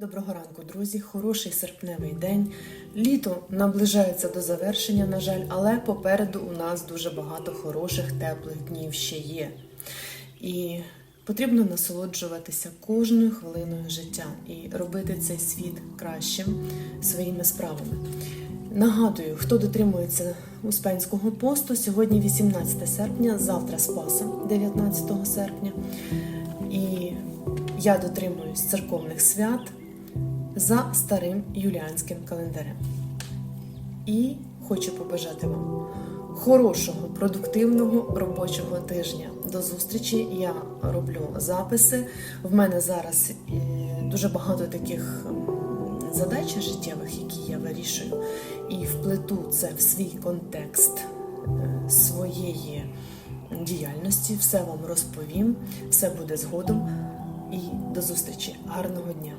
Доброго ранку, друзі! Хороший серпневий день. Літо наближається до завершення, на жаль, але попереду у нас дуже багато хороших теплих днів ще є. І потрібно насолоджуватися кожною хвилиною життя і робити цей світ кращим своїми справами. Нагадую, хто дотримується Успенського посту, сьогодні 18 серпня, завтра Спаса, 19 серпня. І я дотримуюсь церковних свят за старим юліанським календарем. І хочу побажати вам хорошого, продуктивного робочого тижня. До зустрічі. Я роблю записи. В мене зараз е, дуже багато таких задач життєвих, які я вирішую, і вплету це в свій контекст е, своєї діяльності. Все вам розповім, все буде згодом. І до зустрічі. Гарного дня!